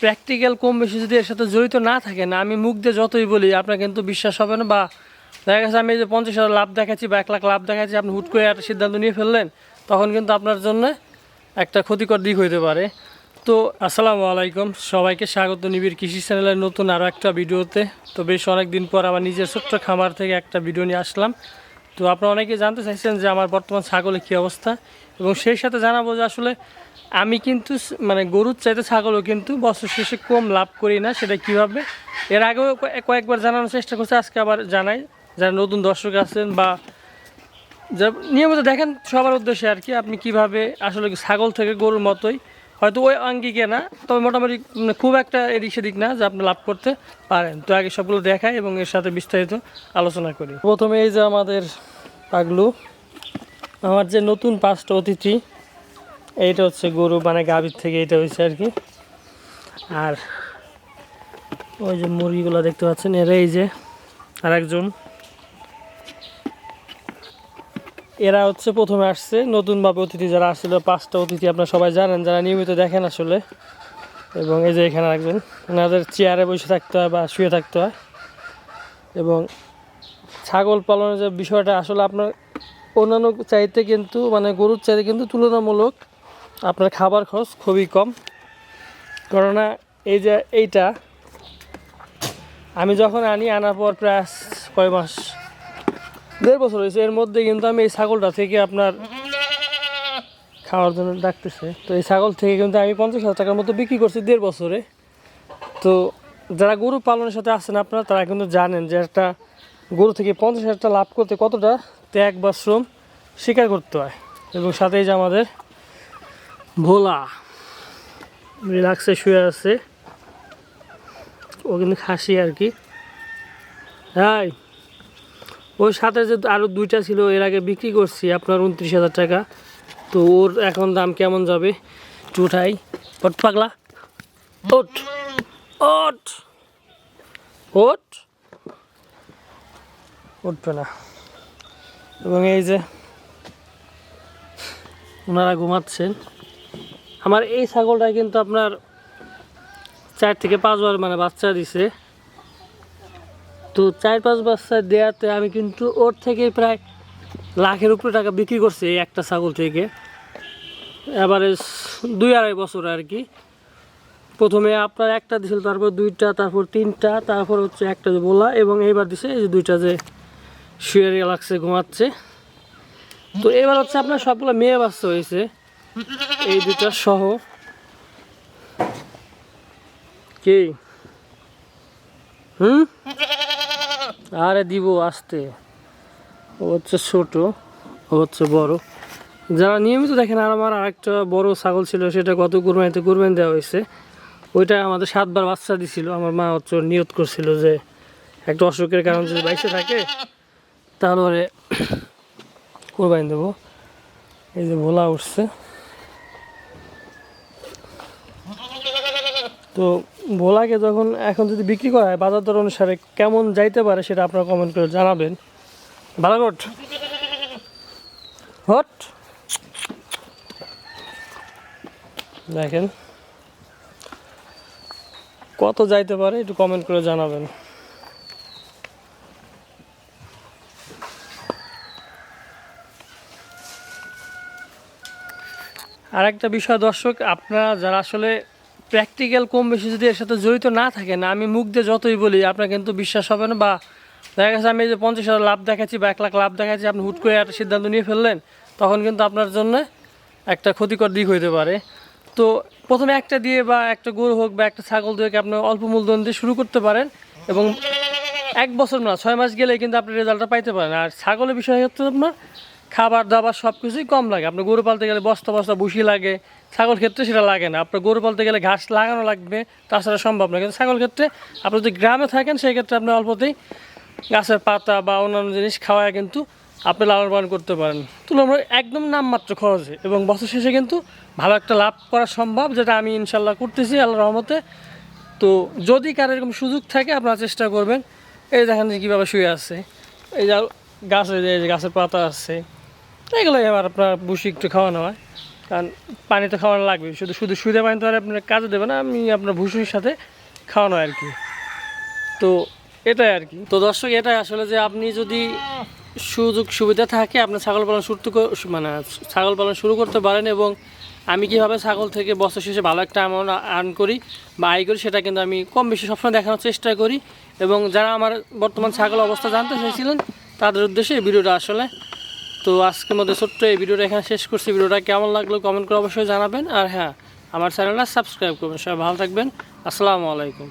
Practical কম বেশি যদি এর সাথে জড়িত না থাকেন আমি মুখ দিয়ে যতই বলি, আপনার কিন্তু বিশ্বাস হবে না বা দেখা গেছে আমি যে পঞ্চাশ হাজার লাভ দেখাচ্ছি বা এক লাখ লাভ দেখাচ্ছি, আপনি হুট করে একটা সিদ্ধান্ত নিয়ে ফেললেন, তখন কিন্তু আপনার জন্য একটা ক্ষতিকর দিক হইতে পারে। তো আসসালামু আলাইকুম, সবাইকে স্বাগত নিবিড় কৃষি চ্যানেলের নতুন আরও একটা ভিডিওতে। তো বেশ অনেক দিন পর আমার নিজের ছোট্ট খামার থেকে একটা ভিডিও নিয়ে আসলাম। তো আপনারা অনেকে জানতে চাইছেন যে আমার বর্তমান ছাগলের কী অবস্থা? এবং সেই সাথে জানাব যে আসলে আমি কিন্তু মানে গরুর চাইতে ছাগলও কিন্তু বছর শেষে কম লাভ করি না, সেটা কীভাবে? এর আগেও কয়েকবার জানানোর চেষ্টা করছে, আজকে আবার জানাই। যারা নতুন দর্শক আছেন বা যা, নিয়মিত দেখেন সবার উদ্দেশ্যে আর কি, আপনি কীভাবে আসলে ছাগল থেকে গরুর মতোই, হয়তো ওই আঙ্গিকে না, তবে মোটামুটি মানে খুব একটা এদিক সেদিক না যে আপনি লাভ করতে পারেন। তো আগে সবগুলো দেখাই এবং এর সাথে বিস্তারিত আলোচনা করি। প্রথমে এই যে আমাদের পাগলু, আমার যে নতুন পাঁচটা অতিথি এইটা হচ্ছে গরু মানে গাভীর থেকে এটা হয়েছে আর কি। আর ওই যে মুরগিগুলো দেখতে পাচ্ছেন, এরা এই যে আর একজন এরা হচ্ছে প্রথমে আসছে, নতুনভাবে অতিথি যারা আসছিল, পাঁচটা অতিথি আপনারা সবাই জানেন, যারা নিয়মিত দেখেন আসলে। এবং এই যে এখানে রাখবেন ওনাদের চেয়ারে বসে থাকতে হয় বা শুয়ে থাকতে হয়। এবং ছাগল পালনের যে বিষয়টা, আসলে আপনার অন্যান্য চাইতে কিন্তু মানে গরুর চাইতে কিন্তু তুলনামূলক আপনার খাবার খরচ খুবই কম। কেননা এই যে এইটা, আমি যখন আনি, আনার পর প্রায় কয় মাস, দেড় বছর হয়েছে, এর মধ্যে কিন্তু আমি এই ছাগলটা থেকে আপনার খাওয়ার জন্য ডাকতেছে। তো এই ছাগল থেকে কিন্তু আমি পঞ্চাশ হাজার টাকার মতো বিক্রি করছি দেড় বছরে। তো যারা গরু পালনের সাথে আছেন আপনারা, তারা কিন্তু জানেন যে একটা গরু থেকে পঞ্চাশ হাজার টাকা লাভ করতে কতটা ত্যাগ বা শ্রম স্বীকার করতে হয়। এবং সাথে এই যে আমাদের ভোলা। রিল্যাক্সে শুয়ে আছে। ও কিন্তু খাসি আর কি। হাই ওর সাথে যে আরও দুইটা ছিল, এর আগে বিক্রি করছি আপনার উনত্রিশ হাজার টাকা। তো ওর এখন দাম কেমন যাবে? উঠাই। ওট, পাগলা। ওট ওট ওট। উঠবে না। এবং এই যে, ওনারা ঘুমাচ্ছেন। আমার এই ছাগলটা কিন্তু আপনার চার থেকে পাঁচবার মানে বাচ্চা দিছে। তো চার পাঁচ বাচ্চা দেওয়াতে আমি কিন্তু ওর থেকে প্রায় লাখের উপরে টাকা বিক্রি করছি এই একটা ছাগল থেকে। এবারে দুই আড়াই বছর আর কি। প্রথমে আপনার একটা দিছিল, তারপর দুইটা, তারপর তিনটা, তারপর হচ্ছে একটা যে বলা এবং এইবার দিছে এই যে দুইটা যে শুয়ে লাগছে, ঘুমাচ্ছে। তো এবার হচ্ছে আপনার সবগুলো মেয়ে বাচ্চা হয়েছে। এই দুইটা সহ। কি? হুম? আরে দিব আসতে। ও হচ্ছে ছোট, ও হচ্ছে বড়। যারা নিয়মিত দেখেন, আর আমার আরেকটা বড় ছাগল ছিল, সেটা গত কুরবানিতে কুরবানি দেওয়া হয়েছে। ওইটা আমাদের সাতবার বাচ্চা দিছিল। আমার মা হচ্ছে নিয়ত করছিল যে একটা অসুখের কারণে যদি বাইসে থাকে ওরে কোরবানি দেবো। এই যে ভোলা উঠছে। তো ভোলাকে যখন এখন যদি বিক্রি করা হয়, বাজার দর অনুসারে কেমন যাইতে পারে সেটা আপনারা কমেন্ট করে জানাবেন। বালাঘট হট দেখেন। কত যাইতে পারে একটু কমেন্ট করে জানাবেন। আর একটা বিষয় দর্শক, আপনারা যারা আসলে প্র্যাকটিক্যাল কম বেশি যদি এর সাথে জড়িত না থাকেন আমি মুখ দিয়ে যতই বলি, আপনার কিন্তু বিশ্বাস হবে না বা দেখা গেছে আমি যে পঞ্চাশ হাজার লাভ দেখাচ্ছি বা এক লাখ লাভ দেখাচ্ছি, আপনি হুট করে একটা সিদ্ধান্ত নিয়ে ফেললেন, তখন কিন্তু আপনার জন্য একটা ক্ষতিকর দিক হইতে পারে। তো প্রথমে একটা দিয়ে বা একটা গরু হোক বা একটা ছাগল দিয়ে আপনি অল্প মূলধন দিয়ে শুরু করতে পারেন এবং এক বছর না, ছয় মাস গেলে কিন্তু আপনি রেজাল্টটা পাইতে পারেন। আর ছাগলের বিষয় হচ্ছে আপনার খাবার দাবার সব কিছুই কম লাগে। আপনার গরু পালতে গেলে বস্তা বস্তা বুসি লাগে, ছাগল ক্ষেত্রে সেটা লাগে না। আপনার গরু পালতে গেলে ঘাস লাগানো লাগবে, তাছাড়া সম্ভব না। কিন্তু ছাগল ক্ষেত্রে আপনি যদি গ্রামে থাকেন, সেই ক্ষেত্রে আপনি অল্পতেই গাছের পাতা বা অন্যান্য জিনিস খাওয়ায় কিন্তু আপনি লালন পালন করতে পারেন। তুলনামূলক একদম নামমাত্র খরচে এবং বছর শেষে কিন্তু ভালো একটা লাভ করা সম্ভব, যেটা আমি ইনশাল্লাহ করতেছি আল্লাহ রহমতে। তো যদি কারও এরকম সুযোগ থাকে, আপনারা চেষ্টা করবেন। এই দেখেন যে কীভাবে শুয়ে আছে। এই যে গাছের যে গাছের পাতা আছে। এগুলো এবার আপনার বুসি একটু খাওয়ানো হয়। কারণ পানি তো খাওয়ানো লাগবে শুধু শুধু সুদে পানি তো আর আপনার কাজে দেবে না, আমি আপনার ভুসির সাথে খাওয়ানো আর কি। তো এটাই আর কি। তো দর্শক, এটাই আসলে যে আপনি যদি সুযোগ সুবিধা থাকে, আপনি ছাগল পালন শুরু মানে ছাগল পালন শুরু করতে পারেন এবং আমি কীভাবে ছাগল থেকে বছর শেষে ভালো একটা অ্যামাউন্ট আর্ন করি বা আয় করি, সেটা কিন্তু আমি কম বেশি সবসময় দেখানোর চেষ্টা করি। এবং যারা আমার বর্তমান ছাগল অবস্থা জানতে চেয়েছিলেন তাদের উদ্দেশ্যে এই ভিডিওটা আসলে তো আজকের মধ্যে ছোট্ট এই ভিডিওটা এখানে শেষ করছি। ভিডিওটা কেমন লাগল কমেন্ট করে অবশ্যই জানাবেন। আর হ্যাঁ আমার চ্যানেলটা সাবস্ক্রাইব করবেন। সবাই ভালো থাকবেন। আসসালামু আলাইকুম।